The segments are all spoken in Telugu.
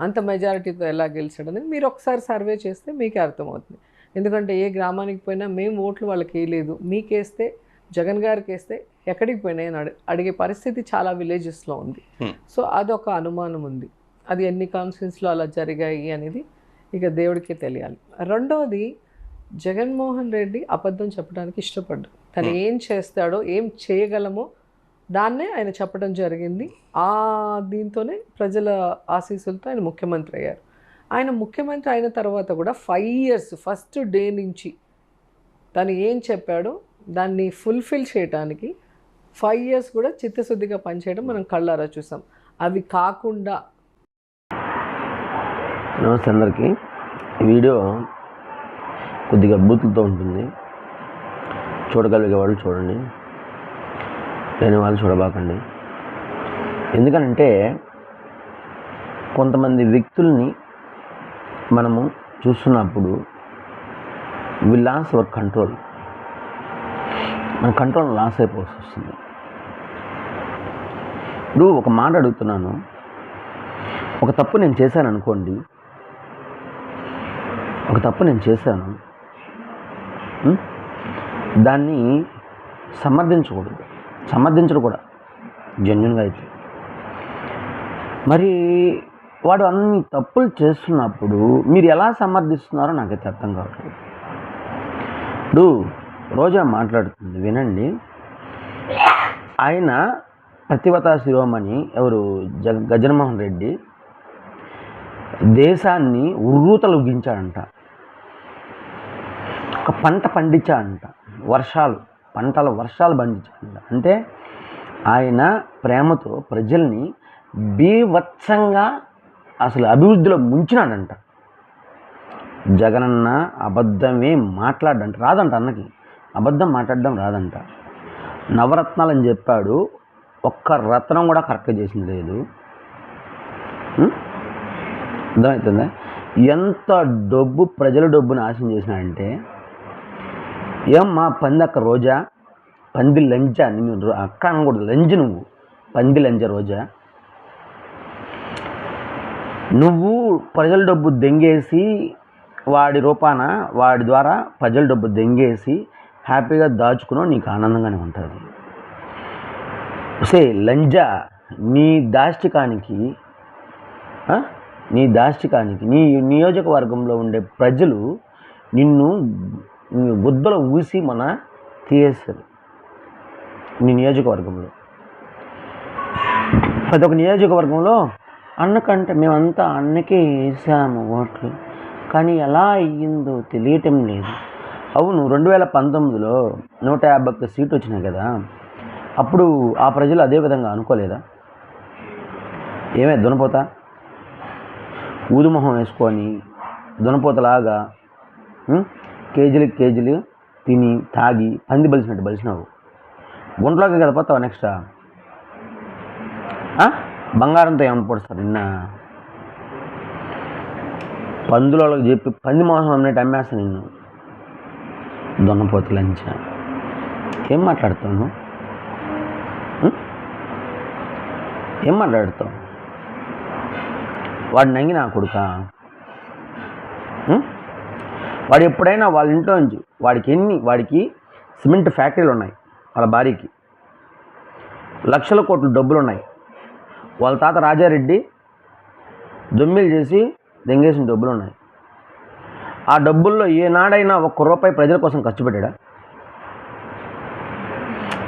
అంత మెజారిటీతో ఎలా గెలిచాడు అనేది మీరు ఒకసారి సర్వే చేస్తే మీకే అర్థమవుతుంది. ఎందుకంటే ఏ గ్రామానికి పోయినా మేము ఓట్లు వాళ్ళకి వేయలేదు మీకేస్తే జగన్ గారికి వేస్తే ఎక్కడికి పోయినాయి అని అడి- అడిగే పరిస్థితి చాలా విలేజెస్లో ఉంది. సో అదొక అనుమానం ఉంది. అది ఎన్ని కాన్స్టిట్యూన్స్లో అలా జరిగాయి అనేది ఇక దేవుడికే తెలియాలి. రెండవది జగన్మోహన్ రెడ్డి అబద్ధం చెప్పడానికి ఇష్టపడ్డాడు. తను ఏం చేస్తాడో ఏం చేయగలమో దాన్నే ఆయన చెప్పడం జరిగింది. ఆ దీంతోనే ప్రజల ఆశీస్సులతో ఆయన ముఖ్యమంత్రి అయ్యారు. ఆయన ముఖ్యమంత్రి అయిన తర్వాత కూడా ఫైవ్ ఇయర్స్ ఫస్ట్ డే నుంచి తను ఏం చెప్పాడో దాన్ని ఫుల్ఫిల్ చేయడానికి ఫైవ్ ఇయర్స్ కూడా చిత్తశుద్ధిగా పనిచేయడం మనం కళ్ళారా చూసాం. అవి కాకుండా నమస్తే అందరికీ. వీడియో కొద్దిగా బూతులతో ఉంటుంది. చూడగలిగే వాళ్ళు చూడండి. లేని వాళ్ళు చూడబాకండి. ఎందుకనంటే కొంతమంది వ్యక్తుల్ని మనము చూస్తున్నప్పుడు వి లాస్ అవర్ కంట్రోల్ మన కంట్రోల్ లాస్ అయిపోవాల్సి వస్తుంది. ఇప్పుడు ఒక మాట అడుగుతున్నాను. ఒక తప్పు నేను చేశాను అనుకోండి. ఒక తప్పు నేను చేశాను. దాన్ని సమర్థించకూడదు. సమర్థించడు కూడా. జెన్యున్గా అయితే. మరి వాడు అన్ని తప్పులు చేస్తున్నప్పుడు మీరు ఎలా సమర్థిస్తున్నారో నాకైతే అర్థం కావట్లేదు. ఇప్పుడు రోజా మాట్లాడుతుంది వినండి. ఆయన ప్రతివతా శిరోమణి ఎవరు? జగ గజన్మోహన్ రెడ్డి. దేశాన్ని ఉర్రూతలు ఉగించాడంట ఒక పంట పండించాడంట వర్షాలు. పంటల వర్షాలు పండించాడంట అంటే ఆయన ప్రేమతో ప్రజల్ని బీవత్సంగా అసలు అభివృద్ధిలో ముంచినాడంట. జగనన్న అబద్ధమే మాట్లాడంట. రాదంట అన్నకి. అబద్ధం మాట్లాడడం రాదంట. నవరత్నాలు అని చెప్పాడు. ఒక్క రత్నం కూడా కరెక్ట్గా చేసింది లేదు. అర్థమవుతుందా? ఎంత డబ్బు ప్రజల డబ్బు నాశనం చేసినాడంటే ఏం మా పంది అక్క రోజా? పంది లంజ నువ్వు అక్క అనకూడదు లంజ నువ్వు. పంది లంజ రోజా? నువ్వు ప్రజల డబ్బు దెంగేసి వాడి రూపాన వాడి ద్వారా ప్రజల డబ్బు దెంగేసి హ్యాపీగా దాచుకున్నావు నీకు ఆనందంగానే ఉంటుంది. సే లంజ నీ దాష్టికానికి నీ దాష్టికానికి నీ నియోజకవర్గంలో ఉండే ప్రజలు నిన్ను నీ ఊసి మన తీయేశారు నీ నియోజకవర్గంలో. ప్రతి ఒక్క నియోజకవర్గంలో అన్నకంటే మేమంతా అన్నకే వేసాము ఓట్లు. కానీ ఎలా అయ్యిందో తెలియటం లేదు. అవును రెండు వేల పంతొమ్మిదిలో నూట యాభై ఒక్క సీట్ వచ్చినాయి కదా. అప్పుడు ఆ ప్రజలు అదే విధంగా అనుకోలేదా? ఏమే దునపోతా ఊదుమొహం వేసుకొని దునపోతలాగా కేజీలు కేజీలు తిని తాగి పంది బలిసినట్టు బలిసినావు. గుంట్లోకి కదా పోతావా నెక్స్ట్ బంగారంతో ఏమైనా పొడుస్తారు నిన్న? పందులకు చెప్పి పంది మాంసం అన్నట్టు అమ్మేస్తా నిన్ను. దొన్నపోతు లంచ ఏం మాట్లాడుతావు ఏం మాట్లాడుతావు? వాడు నంగి నా కొడుకా? వాడు ఎప్పుడైనా వాళ్ళ ఇంట్లో నుంచి వాడికి ఎన్ని వాడికి సిమెంట్ ఫ్యాక్టరీలు ఉన్నాయి వాళ్ళ భార్యకి. లక్షల కోట్ల డబ్బులు ఉన్నాయి. వాళ్ళ తాత రాజారెడ్డి దొమ్మిలు చేసి దెంగేసిన డబ్బులు ఉన్నాయి. ఆ డబ్బుల్లో ఏనాడైనా ఒక్క రూపాయి ప్రజల కోసం ఖర్చు పెట్టాడా?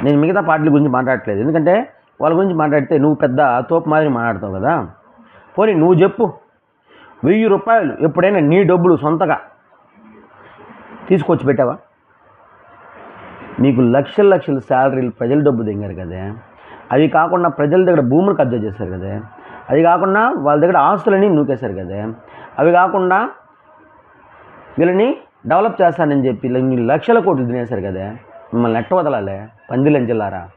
నేను మిగతా పార్టీల గురించి మాట్లాడట్లేదు. ఎందుకంటే వాళ్ళ గురించి మాట్లాడితే నువ్వు పెద్ద తోపు మాదిరి మాట్లాడతావు కదా. పోనీ నువ్వు చెప్పు. వెయ్యి రూపాయలు ఎప్పుడైనా నీ డబ్బులు సొంతగా తీసుకొచ్చి పెట్టావా? మీకు లక్షల లక్షల శాలరీలు ప్రజల డబ్బు దిగారు కదా. అవి కాకుండా ప్రజల దగ్గర భూములు కబ్జా చేశారు కదా. అది కాకుండా వాళ్ళ దగ్గర ఆస్తులని నూకేశారు కదా. అవి కాకుండా వీళ్ళని డెవలప్ చేస్తానని చెప్పి లక్షల కోట్లు తినేశారు కదా. మిమ్మల్ని ఎట్ట వదలాలే? పందిలంజలారా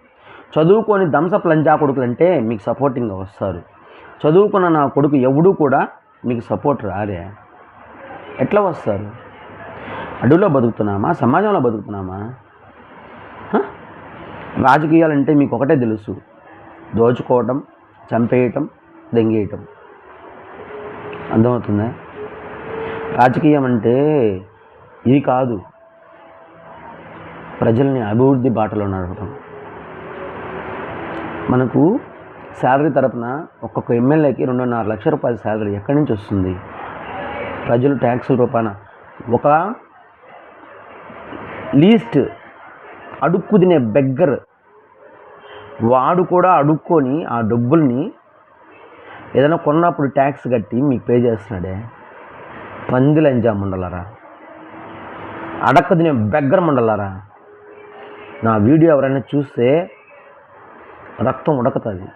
చదువుకొని దంసప్ లంజా కొడుకులు అంటే మీకు సపోర్టింగ్గా వస్తారు. చదువుకున్న నా కొడుకు ఎవడూ కూడా మీకు సపోర్ట్ రారే. ఎట్లా వస్తారు? అడవిలో బతుకుతున్నామా? సమాజంలో బతుకుతున్నామా? రాజకీయాలంటే మీకు ఒకటే తెలుసు. దోచుకోవటం చంపేయటం దెంగేయటం. అర్థమవుతుందా? రాజకీయం అంటే ఇది కాదు. ప్రజల్ని అభివృద్ధి బాటలో నడపడం మనకు శాలరీ తరపున ఒక్కొక్క ఎమ్మెల్యేకి రెండున్నర లక్షల రూపాయల శాలరీ ఎక్కడి నుంచి వస్తుంది? ప్రజలు ట్యాక్సుల రూపాన. ఒక లీస్ట్ అడుక్కు తినే బెగ్గర్ వాడు కూడా అడుక్కొని ఆ డబ్బుల్ని ఏదైనా కొన్నప్పుడు ట్యాక్స్ కట్టి మీకు పే చేస్తున్నాడే. పందిలంజా మండలారా? అడక్క తినే బెగ్గర మండలారా? నా వీడియో ఎవరైనా చూస్తే రక్తం ఉడకతుంది.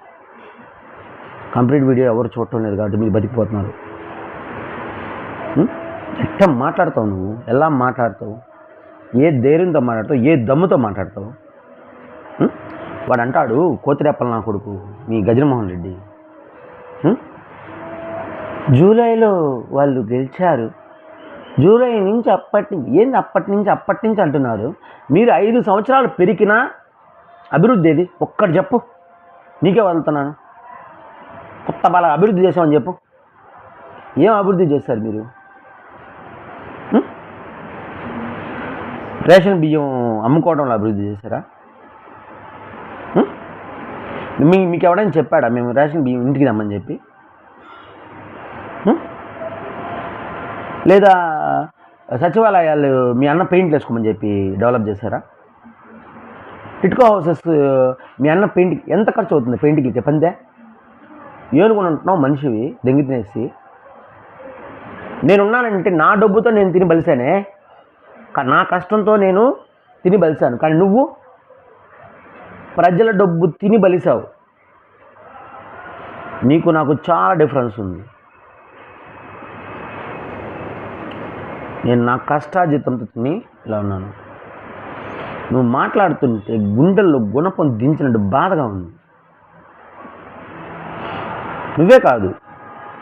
కంప్లీట్ వీడియో ఎవరు చూడటం లేదు కాబట్టి మీరు బతికిపోతున్నారు. ఎట్లా మాట్లాడతావు నువ్వు? ఎలా మాట్లాడతావు? ఏ ధైర్యంతో మాట్లాడతావు ఏ దమ్ముతో మాట్లాడతావు? వాడు అంటాడు కోతిరెప్పల నా కొడుకు మీ గజన్మోహన్ రెడ్డి. జూలైలో వాళ్ళు గెలిచారు. జూలై నుంచి అప్పటి నుంచి ఏంది అప్పటి నుంచి అప్పటి నుంచి అంటున్నారు. మీరు ఐదు సంవత్సరాలు పెరిగినా అభివృద్ధి ఏది? ఒక్కటి చెప్పు. నీకే వదులుతున్నాను. కొత్త బాగా అభివృద్ధి చేసామని చెప్పు. ఏం అభివృద్ధి చేస్తారు మీరు? రేషన్ బియ్యం అమ్ముకోవడంలో అభివృద్ధి చేశారా? మీ మీకు ఎవడైనా చెప్పాడా? మేము రేషన్ బియ్యం ఇంటికి రమ్మని చెప్పి. లేదా సచివాలయాలు మీ అన్న పెయింట్లు వేసుకోమని చెప్పి డెవలప్ చేశారా? ఇటుకో హౌసెస్ మీ అన్న పెయింట్ ఎంత ఖర్చు అవుతుంది పెయింట్కి చెప్పందే ఏనుగుని ఉంటున్నావు మనిషివి దెంగి తినేసి నేనున్నానంటే నా డబ్బుతో నేను తిని బలిసానే? నా కష్టంతో నేను తిని బలిసాను కానీ నువ్వు ప్రజల డబ్బు తిని బలిసావు నీకు నాకు చాలా డిఫరెన్స్ ఉంది. నేను నా కష్టాజితంతో తిని ఇలా ఉన్నాను. నువ్వు మాట్లాడుతుంటే గుండెల్లో గుణపం దించినట్టు బాధగా ఉంది. నువ్వే కాదు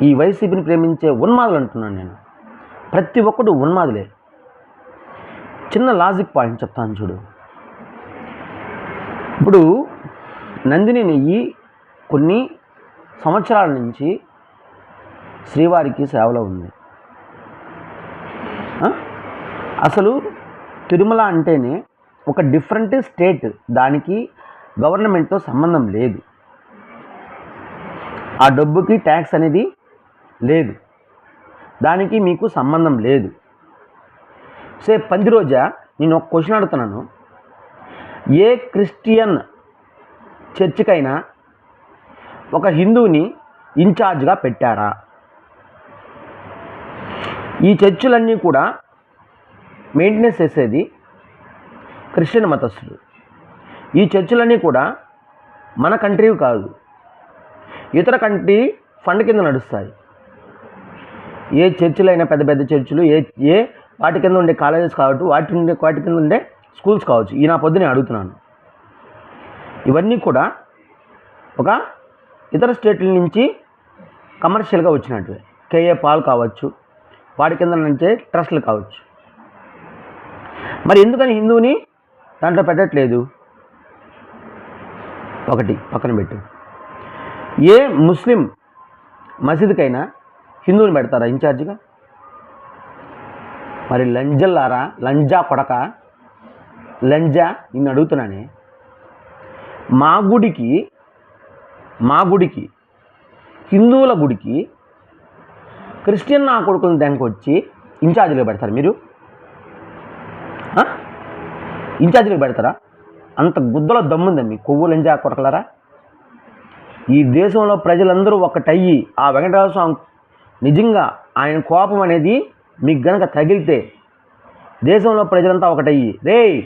ఈ వైసీపీని ప్రేమించే ఉన్మాదులు అంటున్నాను నేను. ప్రతి ఒక్కడు ఉన్మాదులే. చిన్న లాజిక్ పాయింట్ చెప్తాను చూడు. ఇప్పుడు నందిని నెయ్యి కొన్ని సంవత్సరాల నుంచి శ్రీవారికి సేవలో ఉంది. అసలు తిరుమల అంటేనే ఒక డిఫరెంట్ స్టేట్. దానికి గవర్నమెంట్తో సంబంధం లేదు. ఆ డబ్బుకి ట్యాక్స్ అనేది లేదు. దానికి మీకు సంబంధం లేదు. సే పంది రోజా నేను ఒక క్వశ్చన్ అడుగుతున్నాను. ఏ క్రిస్టియన్ చర్చికైనా ఒక హిందువుని ఇన్ఛార్జ్గా పెట్టారా? ఈ చర్చిలన్నీ కూడా మెయింటెనెన్స్ చేసేది క్రిస్టియన్ మతస్థులు. ఈ చర్చిలన్నీ కూడా మన కంట్రీ కాదు. ఇతర కంట్రీ ఫండ్ కింద నడుస్తాయి. ఏ చర్చిలైనా పెద్ద పెద్ద చర్చిలు ఏ ఏ వాటి కింద ఉండే కాలేజెస్ కావచ్చు వాటి ఉండే వాటి కింద ఉండే స్కూల్స్ కావచ్చు. ఈ నా పొద్దునే అడుగుతున్నాను. ఇవన్నీ కూడా ఒక ఇతర స్టేట్ల నుంచి కమర్షియల్గా వచ్చినట్టు. కేఏ పాల్ కావచ్చు వాటి కింద నుంచే ట్రస్ట్లు కావచ్చు. మరి ఎందుకని హిందువుని దాంట్లో పెట్టట్లేదు? ఒకటి పక్కన పెట్టు. ఏ ముస్లిం మసీదుకైనా హిందువుని పెడతారా ఇన్ఛార్జిగా? మరి లంజల్లారా? లంజా కొడక లంజా నిన్ను అడుగుతున్నానే. మా గుడికి మా గుడికి హిందువుల గుడికి క్రిస్టియన్ నా కొడుకుని దానికి వచ్చి ఇన్ఛార్జీలు పెడతారు మీరు? ఆ? ఇన్ఛార్జీలు పెడతారా? అంత గుద్దలో దమ్ముందా మీ కొవ్వు లంజా కొడకలరా? ఈ దేశంలో ప్రజలందరూ ఒకటయ్యి. ఆ వెంకటేశ్వర స్వామి నిజంగా ఆయన కోపం అనేది మీకు గనక తగిలితే దేశంలో ప్రజలంతా ఒకటయ్యి రే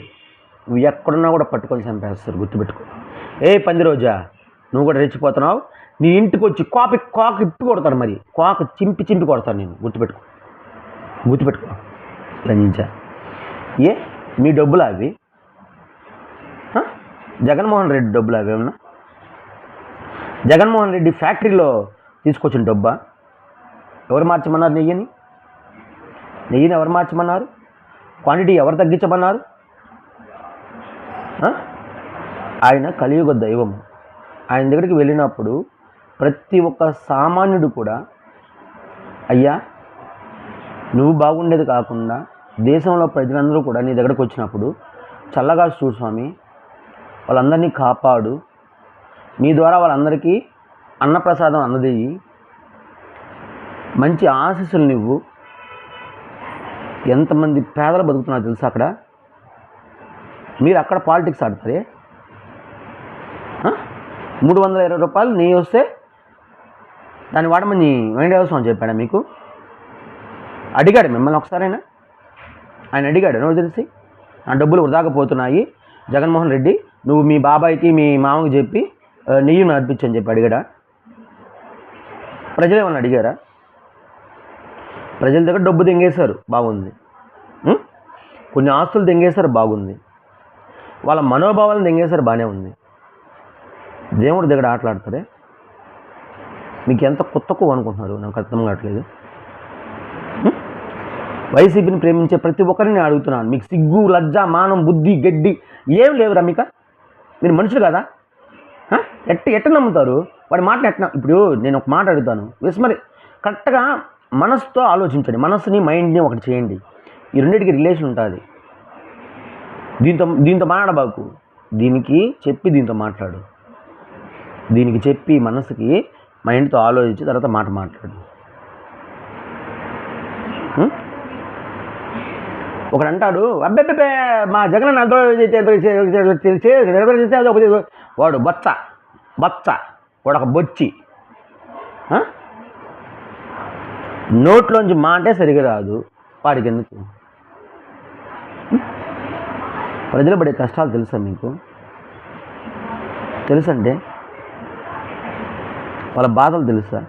నువ్వు ఎక్కడున్నా కూడా పట్టుకొని చంపేస్తారు గుర్తుపెట్టుకో. ఏ పంది రోజా నువ్వు కూడా రెచ్చిపోతున్నావు. నీ ఇంటికి వచ్చి కోపి కోక ఇప్పి కొడతాను మరి. కోక చింపి చింపి కొడతాను నేను గుర్తుపెట్టుకో. గుర్తుపెట్టుకో. లంజా ఏ? మీ డబ్బులు అవి? జగన్మోహన్ రెడ్డి డబ్బులు అవి ఏమన్నా? జగన్మోహన్ రెడ్డి ఫ్యాక్టరీలో తీసుకొచ్చిన డబ్బా? ఎవరు మార్చమన్నారు నెయ్యని? నెయ్యిని ఎవరు మార్చమన్నారు? క్వాంటిటీ ఎవరు తగ్గించమన్నారు? ఆయన కలియుగ దైవం. ఆయన దగ్గరికి వెళ్ళినప్పుడు ప్రతి ఒక్క సామాన్యుడు కూడా అయ్యా నువ్వు బాగుండేది కాకుండా దేశంలో ప్రజలందరూ కూడా నీ దగ్గరకు వచ్చినప్పుడు చల్లగా చూడు స్వామి వాళ్ళందరినీ కాపాడు. నీ ద్వారా వాళ్ళందరికీ అన్నప్రసాదం అందజేయి. మంచి ఆశీస్సులు నువ్వు ఎంతమంది పేదలు బతుకుతున్నారో తెలుసా అక్కడ? మీరు అక్కడ పాలిటిక్స్ ఆడతారే? మూడు వందల ఇరవై రూపాయలు నెయ్యి వస్తే దాన్ని వాడమని వెంకటేశ్వర స్వామి చెప్పాడా మీకు? అడిగాడు మిమ్మల్ని ఒకసారైనా? ఆయన అడిగాడు నువ్వు తెలిసి? నా డబ్బులు వృధాకపోతున్నాయి జగన్మోహన్ రెడ్డి నువ్వు మీ బాబాయ్కి మీ మామకి చెప్పి ఆ, నెయ్యి నడిపించని చెప్పి అడిగాడా? ప్రజలు ఏమైనా అడిగారా? ప్రజల దగ్గర డబ్బు దెంగేశారు బాగుంది. కొన్ని ఆస్తులు దెంగేశారు బాగుంది. వాళ్ళ మనోభావాలను దెంగేశారు బాగానే ఉంది. దేవుడి దగ్గర ఆటలాడతారే? మీకు ఎంత కొత్తకు అనుకుంటున్నారు? నాకు అర్థం కావట్లేదు. వైసీపీని ప్రేమించే ప్రతి ఒక్కరిని అడుగుతున్నాను. మీకు సిగ్గు లజ్జ మానం బుద్ధి గడ్డి ఏం లేవురా మీకు? మీరు మనుషులు కదా? ఎట్ట ఎట్ట నమ్ముతారు? వాడి మాట ఎట్ట ఇప్పుడు నేను ఒక మాట అడుగుతాను. విస్మరి కరెక్ట్గా మనసుతో ఆలోచించండి మనసుని మైండ్ని ఒకటి చేయండి ఈ రెండింటికి రిలేషన్ ఉంటుంది దీంతో దీంతో మాట్లాడబాకు దీనికి చెప్పి దీంతో మాట్లాడు దీనికి చెప్పి మనసుకి మైండ్తో ఆలోచించి తర్వాత మాట మాట్లాడు ఒకడు అంటాడు అబ్బెబ్బే మా జగన్ అంత వాడు బొచ్చ బొచ్చ వాడు ఒక బొచ్చి ఆ? నోట్లోంచి మాటే సరిగా రాదు. వాడికి ఎందుకు ప్రజలు పడే కష్టాలు తెలుసా మీకు? తెలుసంటే వాళ్ళ బాధలు తెలుసా?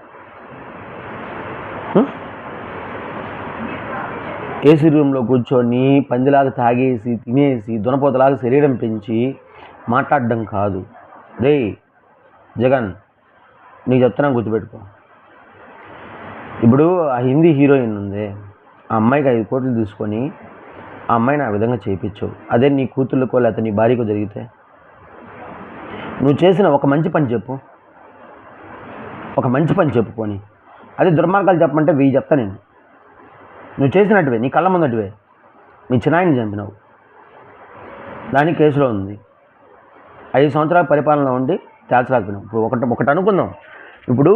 ఏసీ రూమ్లో కూర్చొని పందిలాగా తాగేసి తినేసి దునపోతలాగా శరీరం పెంచి మాట్లాడడం కాదు. రే జగన్ నీకు చెప్తున్నాను గుర్తుపెట్టుకో. ఇప్పుడు ఆ హిందీ హీరోయిన్ ఉంది. ఆ అమ్మాయికి ఐదు కోట్లు తీసుకొని ఆ అమ్మాయిని ఆ విధంగా చేయించు అదే నీ కూతుళ్ళకో లేకపోతే నీ భార్యకో జరిగితే నువ్వు చేసిన ఒక మంచి పని చెప్పు. ఒక మంచి పని చెప్పుకొని అదే దుర్మార్గాలు చెప్పమంటే వెయ్యి చెప్తా నేను. నువ్వు చేసినట్టువే నీ కళ్ళ ముందటివే. మీ చిన్నాయిని చంపినావు. దానికి కేసులో ఉంది. ఐదు సంవత్సరాల పరిపాలన ఉండి తేల్చలేకపోయినాం ఇప్పుడు ఒకటి ఒకటి అనుకుందాం. ఇప్పుడు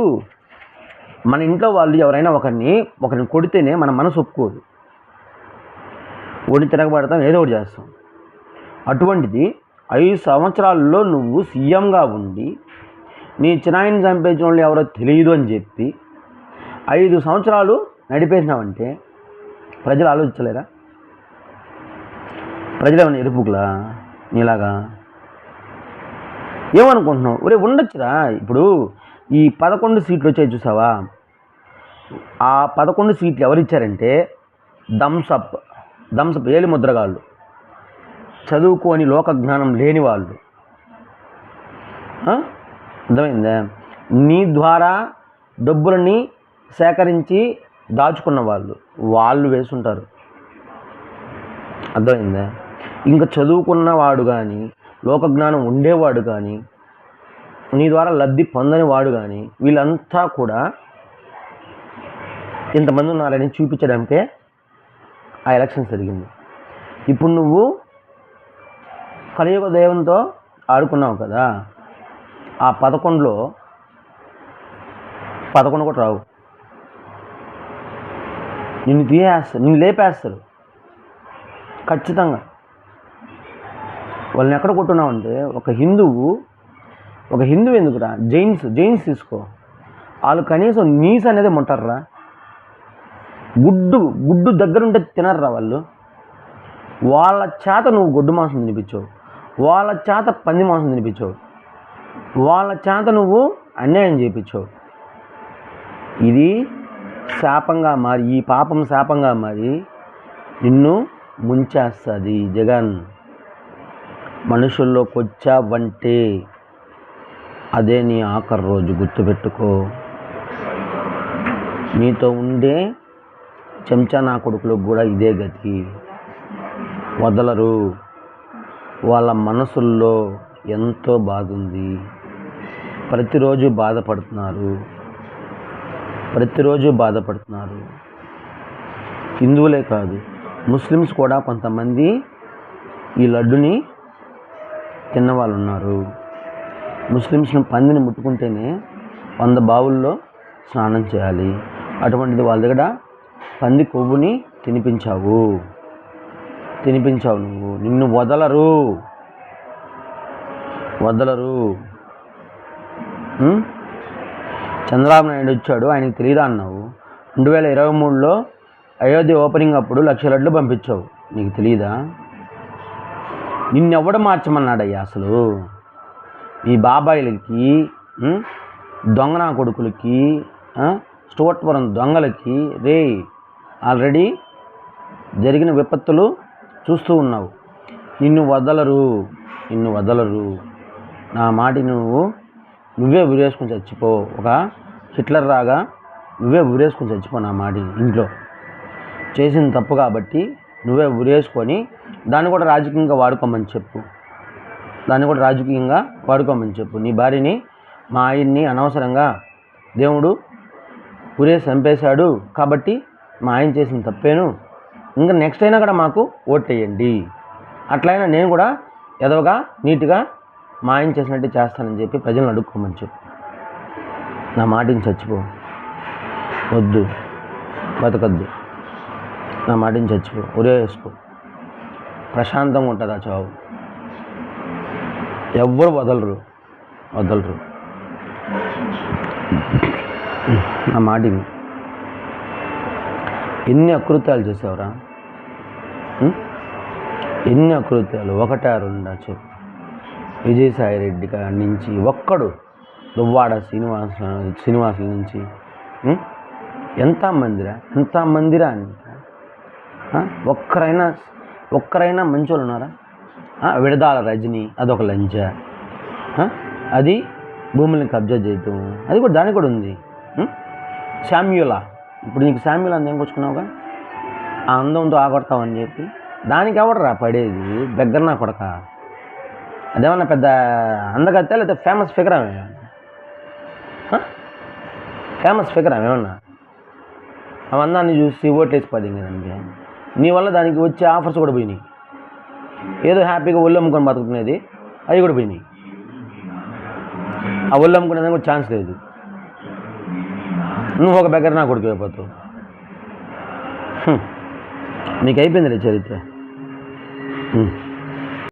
మన ఇంట్లో వాళ్ళు ఎవరైనా ఒకరిని ఒకరిని కొడితేనే మన మనసు ఒప్పుకోదు. ఒడి తిరగబడతాం ఏదో ఒకటి చేస్తాం. అటువంటిది ఐదు సంవత్సరాల్లో నువ్వు సీఎంగా ఉండి నీ చిన్నాయిని చంపేసిన వాళ్ళు ఎవరో తెలియదు అని చెప్పి ఐదు సంవత్సరాలు నడిపేసినావంటే ప్రజలు ఆలోచించలేరా? ప్రజలు ఏమైనా ఎరుపుకులా నీలాగా? ఏమనుకుంటున్నావు? ఒరే ఉండొచ్చురా. ఇప్పుడు ఈ పదకొండు సీట్లు వచ్చాయి చూసావా? ఆ పదకొండు సీట్లు ఎవరిచ్చారంటే థమ్సప్ థమ్సప్ ఏలి ముద్రగాళ్ళు. చదువుకోని లోక జ్ఞానం లేని వాళ్ళు. అర్థమైందా? నీ ద్వారా డబ్బులని సేకరించి దాచుకున్న వాళ్ళు. వాళ్ళు వేసుంటారు. అర్థమైందా? ఇంకా చదువుకున్నవాడు కానీ లోకజ్ఞానం ఉండేవాడు కానీ నీ ద్వారా లబ్ధి పొందని వాడు కానీ వీళ్ళంతా కూడా ఇంతమంది ఉన్నారని చూపించడానికే ఆ ఎలక్షన్ జరిగింది. ఇప్పుడు నువ్వు కలియుగ దైవంతో ఆడుకున్నావు కదా ఆ పదకొండులో పదకొండు కూడా రావు. నిన్ను తీయేస్తారు నిన్ను లేపేస్తారు. ఖచ్చితంగా. వాళ్ళని ఎక్కడ కొట్టున్నావు అంటే ఒక హిందువు ఒక హిందువు ఎందుకురా? జైన్స్ జైన్స్ తీసుకో. వాళ్ళు కనీసం నీస్ అనేది ముంటారా గుడ్డు గుడ్డు దగ్గరుంటే తినర్రా వాళ్ళు. వాళ్ళ చేత నువ్వు గొడ్డు మాంసం తినిపించావు. వాళ్ళ చేత పంది మాంసం తినిపించావు. వాళ్ళ చేత నువ్వు అన్యాయం చేయించావు ఇది శాపంగా మారి ఈ పాపం శాపంగా మారి నిన్ను ముంచేస్తుంది జగన్. మనుషుల్లోకి వచ్చావంటే అదే నీ ఆఖరి రోజు గుర్తుపెట్టుకో. నీతో ఉండే చెంచా నా కొడుకులకు కూడా ఇదే గతి. వదలరు. వాళ్ళ మనసుల్లో ఎంతో బాధ ఉంది ప్రతిరోజు బాధపడుతున్నారు. ప్రతిరోజు బాధపడుతున్నారు. హిందువులే కాదు ముస్లిమ్స్ కూడా కొంతమంది ఈ లడ్డుని తిన్నవాళ్ళు ఉన్నారు ముస్లిమ్స్ని పందిని ముట్టుకుంటేనే వంద బావుల్లో స్నానం చేయాలి. అటువంటిది వాళ్ళ దగ్గర పంది కొవ్వుని తినిపించావు. తినిపించావు నువ్వు. నిన్ను వదలరు. వదలరు. చంద్రబాబు నాయుడు వచ్చాడు ఆయనకు తెలియదా అన్నావు? రెండు వేల ఇరవై మూడులో అయోధ్య ఓపెనింగ్ అప్పుడు లక్ష లడ్లు పంపించావు. నీకు తెలియదా నిన్నెవ్వడు మార్చమన్నాడయ్యా అసలు? ఈ బాబాయిలకి దొంగనా కొడుకులకి స్టోట్వరం దొంగలకి రే ఆల్రెడీ జరిగిన విపత్తులు చూస్తూ ఉన్నావు. నిన్ను వదలరు నిన్ను వదలరు. నా మాటి నువ్వు నువ్వే ఉరేసుకుని చచ్చిపో. ఒక హిట్లర్ రాగా నువ్వే ఉరేసుకుని చచ్చిపో నా మాటి ఇంట్లో. చేసిన తప్పు కాబట్టి నువ్వే ఉరేసుకొని దాన్ని కూడా రాజకీయంగా వాడుకోమని చెప్పు. దాన్ని కూడా రాజకీయంగా వాడుకోమని చెప్పు. నీ భార్యని మా ఆయన్ని అనవసరంగా దేవుడు ఉరేసి చంపేశాడు కాబట్టి మా ఆయన చేసిన తప్పేను. ఇంకా నెక్స్ట్ అయినా కూడా మాకు ఓట్లేయండి అట్లయినా నేను కూడా ఎదవగా నీట్గా మా ఆయన చేసినట్టు చేస్తానని చెప్పి ప్రజలను అడుక్కోమని చెప్పు. నా మాటిని చచ్చిపో. వద్దు. బతకద్దు. నా మాటిని చచ్చిపో. ఒరే వేసుకో. ప్రశాంతంగా ఉంటుంది ఆ చావు? ఎవ్వరు వదలరు. వదలరు. నా మాటిని ఎన్ని అకృత్యాలు చేసావురా? ఎన్ని అకృత్యాలు? ఒకటా రెండా చెప్పు. విజయసాయి రెడ్డి నుంచి ఒక్కడు దువ్వాడ శ్రీనివాస శ్రీనివాసుల నుంచి ఎంత మందిరా? ఎంత మందిరా అని ఒక్కరైనా ఒక్కరైనా మంచి వాళ్ళు ఉన్నారా విడదాల రజని అదొక లంచ. అది భూముల్ని కబ్జా చేయటం. అది కూడా దానికి కూడా ఉంది. శామ్యులా. ఇప్పుడు నీకు శామ్యులా అందం కూర్చుకున్నావుగా ఆ అందంతో ఆగొడతావని చెప్పి. దానికి ఎవడరా పడేది? దగ్గర నా కొడక. అదేమన్నా పెద్ద అందగత్తే లేకపోతే ఫేమస్ ఫిగర్ ఆమె ఫేమస్ ఫిగర్ ఆమె ఏమన్నా? ఆ అందాన్ని చూసి ఓట్లేసి పడింది దానికి. నీ వల్ల దానికి వచ్చే ఆఫర్స్ కూడా పోయినాయి. ఏదో హ్యాపీగా ఒళ్ళు అమ్ముకొని బతుకుతున్నది అవి కూడా పోయినాయి. ఆ ఒళ్ళు అమ్ముకునేదానికి కూడా ఛాన్స్ లేదు. నువ్వు ఒక దగ్గర నా కొడుకు అయిపోతావు. నీకు అయిపోయిందిలే చరిత్ర.